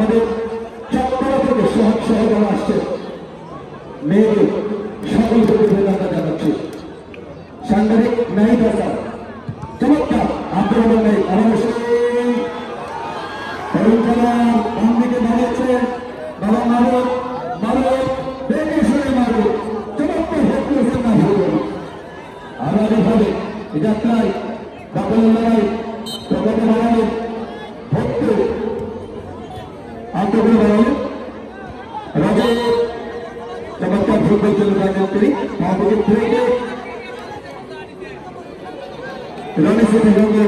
আমাদের চট্টগ্রাম থেকে সহজ সহযোগী আসছে। মেয়েদের সকল প্রতিযোগিতা জানাচ্ছি। সাংবাদিক নাহিদ হাসান, চমৎকার আব্দুল নাইক আমার দাঁড়িয়েছে বাবা শুনে মারুক চমৎকার না যাত্রায় লড়াই আত্মগুলো বাড়ালে রাজে চমৎকার ফুটবল খেলে ফাইনাল করি মহাপুজো থেকে রনি সিটি রঙে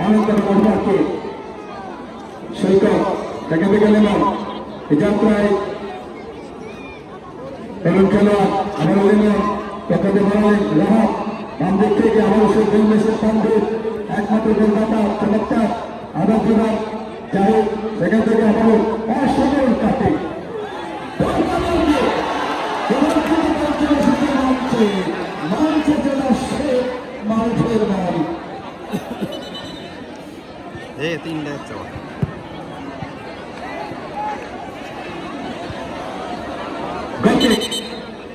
অনন্তর কর্মাকে সৈকত দেখাতে গেলেন এই যাত্রায় তরুণ খেলোয়াড় আবার এলেন প্রকটে বাড়ালেন রাহাত বাম দিক থেকে আবার সেই পান্ডে একমাত্র চমৎকার আদার জোগাড় যাই সেখান থেকে মঞ্চে চলে আসছে মাঠের বাড়ি এ তিনটা চাওয়া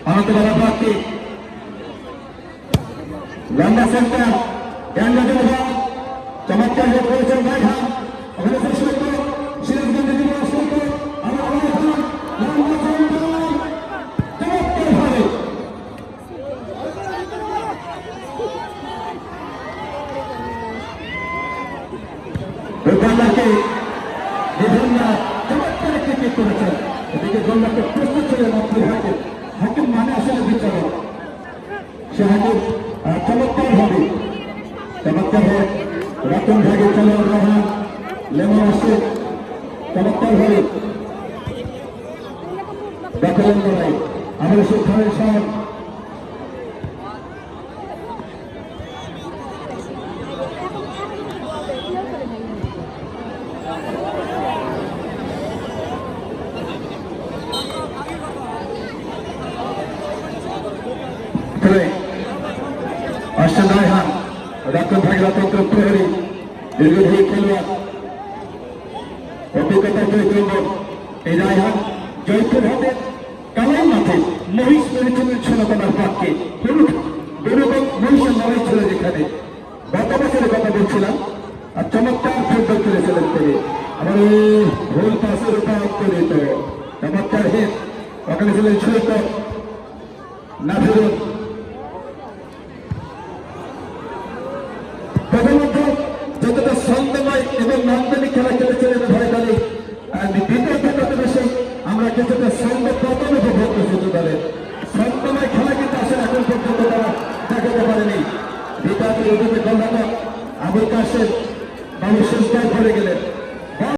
অনন্ত বড় প্রার্থী লম্বা সেন্টার চমৎকার গোলদারকে বিভিন্ন চমৎকার একটি কিক করেছেন এদিকে গোলদারকে প্রস্তুত ছিলেন আব্দুল হাকিম হাকিম মানে আসলে বিচারক সে হাকিম চমৎকার ভাবে চমৎকার ভাবে রতন ভাগে খেলোয়াড় রহমান, লেমন আসে চমৎকার ভাবে দখলের লড়াই আমাদের সুখানের সব করে অষ্টম রায়হান রতন ভাই রতন্ত্র প্রহরী দীর্ঘদেহী খেলোয়াড়। অভিজ্ঞতা জয়চন্দ্র এই রায়হান জয়পুর হাতে কালাই মাঠে মহিষ মেরেছিলেন সোনাতলার পাককে বেরোবেন মহিষের লড়াই ছিল যেখানে। গত বছরের কথা বলছিলাম, আর চমৎকার ফুটবল খেলেছিলেন তিনি। আমার এই ভুল পাশের উপর চমৎকার হিট ওখানে ছিলেন সৈকত নাফিরুল। ছন্দময় এবং নান্দনিক খেলা খেলেছিলেন দলে। আর দ্বিতীয় ক্ষেত্রে বেশি আমরা কিছুটা ছন্দ পতন উপভোগ করছি দলের। ছন্দময় খেলা কিন্তু আসলে এখন পর্যন্ত তারা দেখাতে পারেনি। দ্বিতীয় ওদিকে কলকাতা আবুল কাশের মানুষ সুস্থ করে গেলেন।